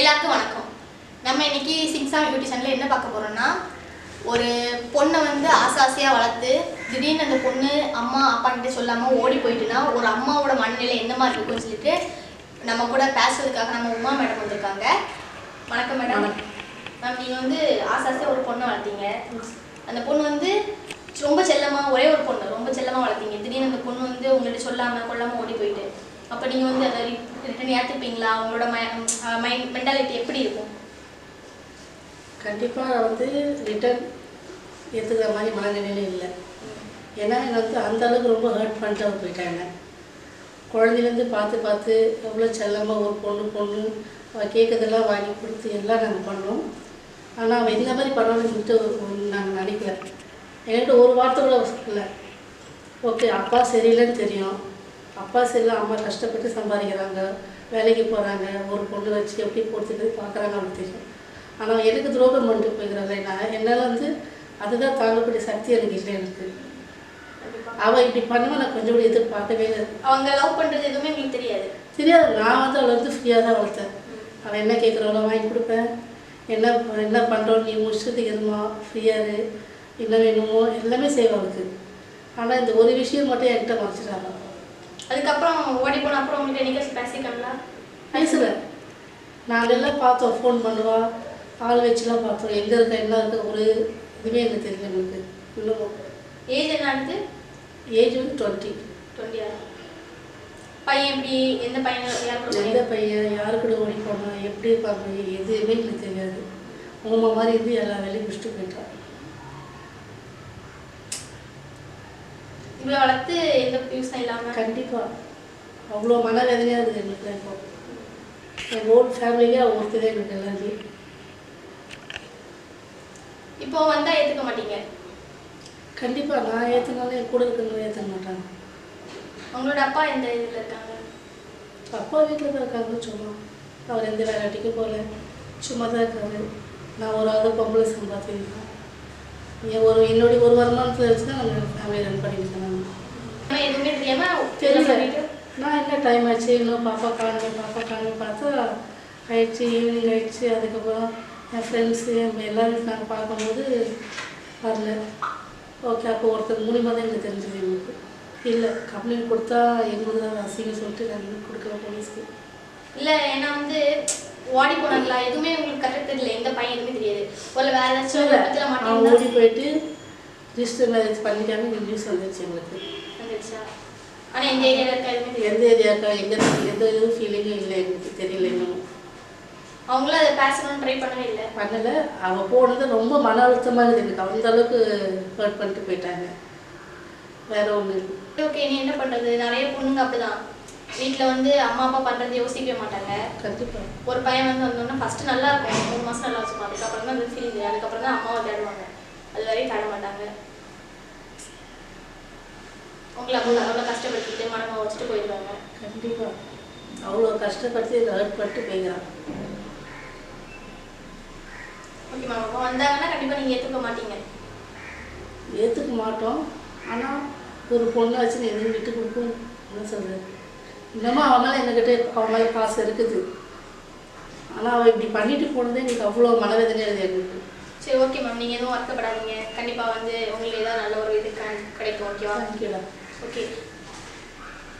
எல்லாருக்கும் வணக்கம். நம்ம இன்னைக்கு சிக்ஸா யூடியூப் சேனல்ல என்ன பார்க்க போறோம்னா ஒரு பொண்ணை வந்து ஆசை ஆசையாக வளர்த்து திடீர்னு அந்த பொண்ணு அம்மா அப்பா கிட்ட சொல்லாம ஓடி போயிட்டுனா ஒரு அம்மாவோட மனநிலை என்ன மாதிரி இருக்கும்னு சொல்லிட்டு நம்ம கூட பேசுறதுக்காக நம்ம உமா மேடம் வந்திருக்காங்க. வணக்கம் மேடம் மேம் நீங்கள் வந்து ஆசை ஆசையாக ஒரு பொண்ணை வளர்த்தீங்க. அந்த பொண்ணு வந்து ரொம்ப செல்லமா ஒரே ஒரு பொண்ணு ரொம்ப செல்லமா வளர்த்தீங்க. திடீர்னு அந்த பொண்ணு வந்து உங்கள்கிட்ட சொல்லாம கொள்ளாம ஓடி போயிட்டு. அப்போ நீங்கள் வந்து அதை ரிட்டர்ன் ஏற்றுப்பீங்களா அவங்களோட மைண்ட் மென்டாலிட்டி எப்படி இருக்கும்? கண்டிப்பாக வந்து ரிட்டர்ன் ஏற்றுக்கிற மாதிரி மனநிலையில இல்லை. ஏன்னா என்னை வந்து அந்தளவுக்கு ரொம்ப ஹர்ட் பண்ணிட்டு போயிட்டாங்க. குழந்தைலேருந்து பார்த்து பார்த்து எவ்வளோ செல்லமாக ஒரு பொண்ணு பொண்ணு அவள் கேட்குறதெல்லாம் வாங்கி கொடுத்து எல்லாம் நாங்கள் பண்ணோம். ஆனால் அவள் இந்த மாதிரி பண்ணணும்னு சொல்லிட்டு நாங்கள் நினைக்கல என்கிட்ட ஒரு வார்த்தை கூட இல்லை ஓகே அப்பா சரியில்லைன்னு தெரியும். அப்பா சரியில்லை அம்மா கஷ்டப்பட்டு சம்பாதிக்கிறாங்க வேலைக்கு போகிறாங்க ஒரு பொண்ணு வச்சு எப்படி பொறுத்துட்டு பார்க்குறாங்க அப்படின்னு தெரியும். ஆனால் எனக்கு துரோகம் பண்ணிட்டு போய்க்கிறாங்க நான் என்னால் வந்து அதுதான் தாங்கக்கூடிய சக்தி எனக்கு இல்லை எனக்கு. அவள் இப்படி பண்ணுவா நான் கொஞ்சம் கூட எதிர்பார்க்கவே இல்லை. அவங்க லவ் பண்றது எதுவுமே உங்களுக்கு தெரியாது. தெரியாது. நான் வந்து அவளை வந்து ஃப்ரீயாக தான் வளர்த்தேன். அவள் என்ன கேட்குறாளோ வாங்கி கொடுப்பேன். என்ன என்ன பண்ணுறோம் நீ முடிச்சதுக்கு எதுமா? ஃப்ரீயாக என்ன வேணுமோ எல்லாமே செய்வேன் அவளுக்கு. ஆனால் இந்த ஒரு விஷயம் மட்டும் என்கிட்ட மறைச்சிட்டாங்க அதுக்கப்புறம் ஓடி போன அப்புறம் உங்களுக்கு என்னைக்கு பேசிக்கங்களா பேசல நாங்கள் எல்லாம் பார்த்தோம் ஃபோன் பண்ணுவா ஆள் வச்சுலாம் பார்த்தோம். எங்கே இருக்க என்ன இருக்க ஒரு இதுவே எனக்கு தெரியல எனக்கு. இன்னும் ஏஜ் என்ன அடுத்து? ஏஜ் வந்து டுவெண்ட்டி டுவெண்ட்டி பையன் எப்படி எந்த பையன் எந்த பையன் யாரு கூட ஓடி போனா எப்படி இருப்பாங்க எதுவுமே எனக்கு தெரியாது. உமா மாதிரி இருந்து எல்லா வேலையும் முடிச்சுட்டு போயிட்டான். இவ்வளோ வளர்த்து எந்த யூஸும் இல்லாம. கண்டிப்பாக அவ்வளோ மனவேதனையாக இருக்குது எனக்கு இப்போ. என் ஓன் ஃபேமிலியே அவள் ஒருத்ததே எனக்கு எல்லாமே இப்போ வந்தா ஏத்துக்க மாட்டீங்க? கண்டிப்பாக நான் ஏற்றினாலும் என் கூட இருக்கிறவங்க ஏற்ற மாட்டாங்க. உங்களோட அப்பா எந்த இதுல இருக்காங்க? அப்பா வீட்டில் தான் இருக்காங்க. சும்மா அவர் எந்த வேலையாட்டிக்கும் போகல. சும்மா தான் இருக்காரு. நான் ஒரு ஆள் பொம்பளை சம்பாதிக்கிறேன் என் ஒரு என்னுடைய ஒரு வருமானத்தில் வச்சு தான் நாங்கள் ஃபேமிலி ரன் பண்ணிட்டு நாங்கள் எதுவுமே தெரியாம தெரியல. நான் என்ன டைம் ஆச்சு? இன்னும் பாப்பா காணுமே பாப்பா காணுமே பார்த்தா ஆயிடுச்சு ஈவினிங் ஆயிடுச்சு. அதுக்கப்புறம் என் ஃப்ரெண்ட்ஸு எல்லாரும் நாங்கள் பார்க்கும்போது வரல. ஓகே அப்போ ஒருத்தர் மூலியமாக தான் எனக்கு தெரிஞ்சது எங்களுக்கு. இல்லை கம்ப்ளைண்ட் கொடுத்தா எங்களுக்கு தான் அசிங்கம் சொல்லிட்டு நான் கொடுக்கல போலீஸ்க்கு. இல்ல ஏன்னா வந்து ஓடி போனாங்களா? எதுவுமே உங்களுக்கு கரெக்ட் தெரியல. எந்த பையன் எதுவுமே தெரியாது. ஒரு வேற ஏதாச்சும் ஓடி போயிட்டு ரிஜிஸ்டர் மேரேஜ் பண்ணிட்டாங்க நியூஸ் வந்துருச்சு எங்களுக்கு. வந்துருச்சா ஆனா எந்த ஏரியால இருக்கா எதுவுமே எந்த ஏரியாக்கா எங்கே எந்த இதுவும் ஃபீலிங்கும் இல்லை எங்களுக்கு தெரியல இன்னும். அவங்களும் அதை பேசணும்னு ட்ரை பண்ணவே இல்லை. பண்ணலை. அவள் போனது ரொம்ப மன அழுத்தமாக இருக்குது எனக்கு அந்த அளவுக்கு ஹர்ட் பண்ணிட்டு போயிட்டாங்க. வேற ஒன்று ஓகே நீ என்ன பண்றது? நிறைய பொண்ணுங்க அப்படிதான். வீட்ல வந்து அம்மா அப்பா பண்றது யோசிக்கவே மாட்டாங்க. கண்டிப்பாக ஒரு பையன் வந்து வந்தோன்னா ஃபர்ஸ்ட் நல்லா இருக்கும். மூணு மாசம் நல்லா வச்சுக்கும் அதுக்கப்புறம் தான் அது ஃபீல் அதுக்கப்புறம் தான் அம்மாவை தேடுவாங்க. அது வரையும் தேட மாட்டாங்க. உங்களை அவ்வளோ அவ்வளோ கஷ்டப்படுத்திட்டு மனமா போயிடுவாங்க கண்டிப்பாக அவ்வளோ கஷ்டப்பட்டு ஹர்ட் பண்ணிட்டு போய்க்கிறான் ஓகே மேம் அப்போ வந்தாங்கன்னா கண்டிப்பா நீங்க ஏத்துக்க மாட்டீங்க. ஏற்றுக்க மாட்டோம். ஆனால் ஒரு பொண்ணை வச்சு எதுவும் விட்டு கொடுக்கும் என்ன சொல்கிறது இன்னமும் அவன் மேலே என்கிட்ட அவன் மேலே காசு இருக்குது. ஆனால் அவள் இப்படி பண்ணிட்டு போனதே எனக்கு அவ்வளோ மனவேதனையாக இருக்குது எங்களுக்கு. சரி ஓகே மேம் நீங்க எதுவும் வருத்தப்படாதீங்க. கண்டிப்பா வந்து உங்களுக்கு ஏதாவது நல்ல ஒரு இது கிடைக்கும் ஓகேவா தேங்க்யூடா Okay.